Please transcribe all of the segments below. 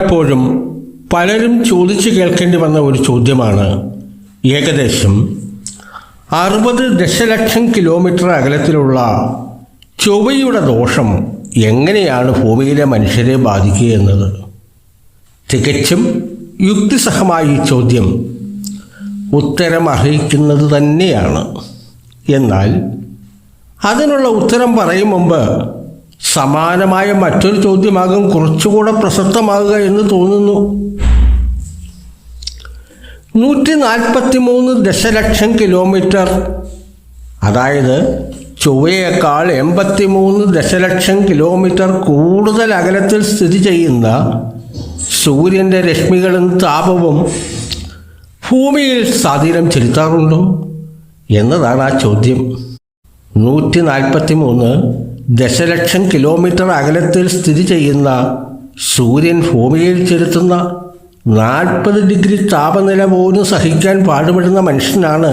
എപ്പോഴും പലരും ചോദിച്ചു കേൾക്കേണ്ടി വന്ന ഒരു ചോദ്യമാണ്. ഏകദേശം അറുപത് ദശലക്ഷം കിലോമീറ്റർ അകലത്തിലുള്ള ചൊവ്വയുടെ ദോഷം എങ്ങനെയാണ് ഭൂമിയിലെ മനുഷ്യരെ ബാധിക്കുക എന്നത്? തികച്ചും യുക്തിസഹമായ ഈ ചോദ്യം ഉത്തരം അർഹിക്കുന്നത് തന്നെയാണ്. എന്നാൽ അതിനുള്ള ഉത്തരം പറയും മുമ്പ് സമാനമായ മറ്റൊരു ചോദ്യമാകും. കുറച്ചുകൂടെ പ്രസക്തമാകുക എന്ന് തോന്നുന്നു. നൂറ്റി നാൽപ്പത്തി മൂന്ന് ദശലക്ഷം കിലോമീറ്റർ. അതായത് ചൊവ്വയേക്കാൾ എൺപത്തി മൂന്ന് ദശലക്ഷം കിലോമീറ്റർ കൂടുതൽ അകലത്തിൽ സ്ഥിതി ചെയ്യുന്ന സൂര്യന്റെ രശ്മികളും താപവും ഭൂമിയിൽ സ്വാധീനം ചെലുത്താറുണ്ടോ? എന്നതാണ് ആ ചോദ്യം. നൂറ്റി നാൽപ്പത്തി മൂന്ന് ദശലക്ഷം കിലോമീറ്റർ അകലത്തിൽ സ്ഥിതി ചെയ്യുന്ന സൂര്യൻ ഭൂമിയിൽ ചെലുത്തുന്ന നാൽപ്പത് ഡിഗ്രി താപനില പോലും സഹിക്കാൻ പാടുപെടുന്ന മനുഷ്യനാണ്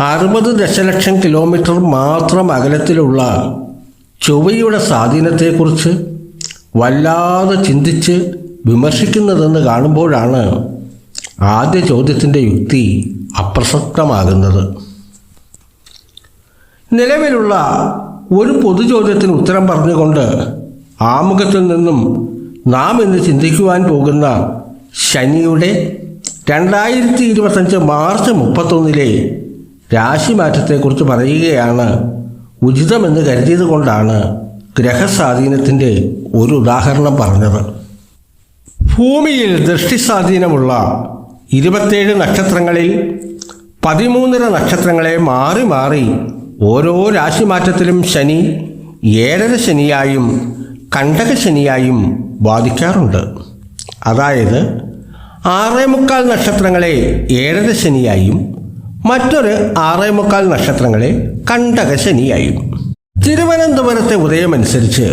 അറുപത് ദശലക്ഷം കിലോമീറ്റർ മാത്രം അകലത്തിലുള്ള ചൊവ്വയുടെ സ്വാധീനത്തെക്കുറിച്ച് വല്ലാതെ ചിന്തിച്ച് വിമർശിക്കുന്നതെന്ന് കാണുമ്പോഴാണ് ആദ്യ ചോദ്യത്തിന്റെ യുക്തി അപ്രസക്തമാകുന്നത്. നിലവിലുള്ള ഒരു പൊതുചോദ്യത്തിന് ഉത്തരം പറഞ്ഞുകൊണ്ട് ആമുഖത്തിൽ നിന്നും നാം ഇന്ന് ചിന്തിക്കുവാൻ പോകുന്ന ശനിയുടെ രണ്ടായിരത്തി ഇരുപത്തഞ്ച് മാർച്ച് മുപ്പത്തൊന്നിലെ രാശിമാറ്റത്തെക്കുറിച്ച് പറയുകയാണ് ഉചിതമെന്ന് കരുതിയത് കൊണ്ടാണ് ഗ്രഹസ്വാധീനത്തിന്റെ ഒരു ഉദാഹരണം പറഞ്ഞത്. ഭൂമിയിൽ ദൃഷ്ടിസ്വാധീനമുള്ള ഇരുപത്തേഴ് നക്ഷത്രങ്ങളിൽ പതിമൂന്നര നക്ഷത്രങ്ങളെ മാറി മാറി ഓരോ രാശിമാറ്റത്തിലും ശനി ഏഴര ശനിയായും കണ്ടക ശനിയായും ബാധിക്കാറുണ്ട്. അതായത് ആറേ മുക്കാൽ നക്ഷത്രങ്ങളെ ഏഴര ശനിയായും മറ്റൊരു ആറേ മുക്കാൽ നക്ഷത്രങ്ങളെ കണ്ടക ശനിയായും. തിരുവനന്തപുരത്തെ ഉദയമനുസരിച്ച്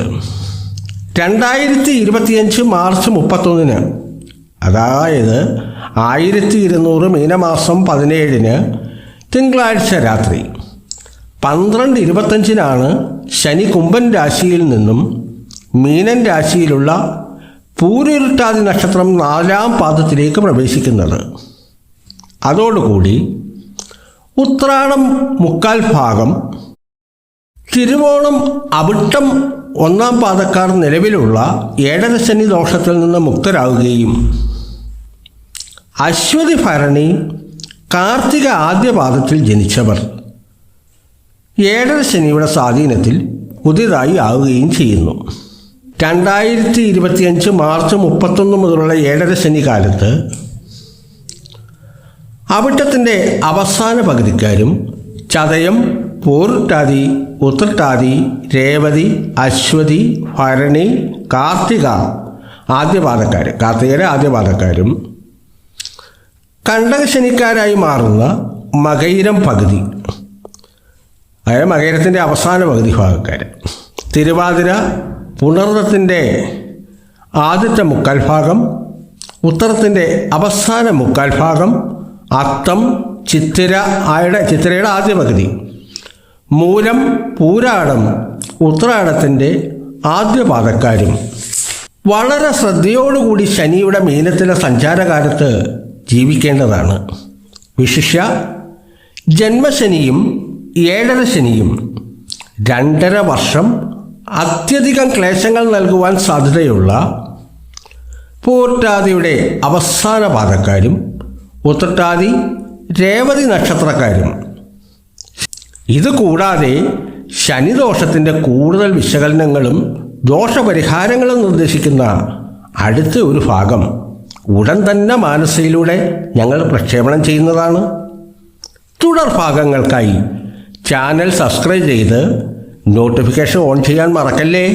രണ്ടായിരത്തി ഇരുപത്തിയഞ്ച് മാർച്ച് മുപ്പത്തൊന്നിന് അതായത് ആയിരത്തി ഇരുന്നൂറ് മീനമാസം പതിനേഴിന് തിങ്കളാഴ്ച രാത്രി പന്ത്രണ്ട് ഇരുപത്തഞ്ചിനാണ് ശനി കുംഭൻ രാശിയിൽ നിന്നും മീനൻ രാശിയിലുള്ള പൂരിരുട്ടാതി നക്ഷത്രം നാലാം പാദത്തിലേക്ക് പ്രവേശിക്കുന്നത്. അതോടുകൂടി ഉത്രാടം മുക്കാൽ ഭാഗം തിരുവോണം അവിട്ടം ഒന്നാം പാദക്കാർ നിലവിലുള്ള ഏഴര ശനി ദോഷത്തിൽ നിന്ന് മുക്തരാകുകയും അശ്വതി ഭരണി കാർത്തിക ആദ്യ പാദത്തിൽ ജനിച്ചവർ. ഏഴര ശനിയുടെ സ്വാധീനത്തിൽ പുതിയതായി ആവുകയും ചെയ്യുന്നു. രണ്ടായിരത്തി ഇരുപത്തിയഞ്ച് മാർച്ച് മുപ്പത്തൊന്ന് മുതലുള്ള ഏഴര ശനി കാലത്ത് അവിട്ടത്തിന്റെ അവസാന പകുതിക്കാരും ചതയം പോരുട്ടാതി ഉത്രട്ടാതി രേവതി അശ്വതി ഭരണി കാർത്തിക ആദ്യപാദക്കാർ കാർത്തികരെ ആദ്യപാദക്കാരും കണ്ടകശനിക്കാരായി മാറുന്ന മകൈരം പകുതി. അതായത് മകരത്തിന്റെ അവസാന പകുതി ഭാഗക്കാർ തിരുവാതിര പുണർന്നത്തിന്റെ ആദ്യത്തെ മുക്കാൽ ഭാഗം ഉത്തരത്തിന്റെ അവസാന മുക്കാൽ ഭാഗം അത്തം ചിത്തിര ആയുടെ ചിത്തിരയുടെ ആദ്യ പകുതി. മൂലം പൂരാടം ഉത്രാടത്തിന്റെ ആദ്യ പാതക്കാരും വളരെ ശ്രദ്ധയോടുകൂടി ശനിയുടെ മീനത്തിലെ സഞ്ചാരകാലത്ത് ജീവിക്കേണ്ടതാണ്. വിശിഷ്യ ജന്മശനിയും ഏഴര ശനിയും രണ്ടര വർഷം അത്യധികം ക്ലേശങ്ങൾ നൽകുവാൻ സാധ്യതയുള്ള പൂർട്ടാതിയുടെ അവസാന പാദക്കാരും ഉത്രട്ടാതി രേവതി നക്ഷത്രക്കാരും. ഇതുകൂടാതെ ശനിദോഷത്തിന്റെ കൂടുതൽ വിശകലനങ്ങളും ദോഷപരിഹാരങ്ങളും നിർദ്ദേശിക്കുന്ന അടുത്ത ഒരു ഭാഗം ഉടൻ തന്നെ മാനസയിലൂടെ ഞങ്ങൾ പ്രക്ഷേപണം ചെയ്യുന്നതാണ്. തുടർ ഭാഗങ്ങൾക്കായി ചാനൽ സബ്സ്ക്രൈബ് ചെയ്ത് നോട്ടിഫിക്കേഷൻ ഓൺ ചെയ്യാൻ മറക്കല്ലേ?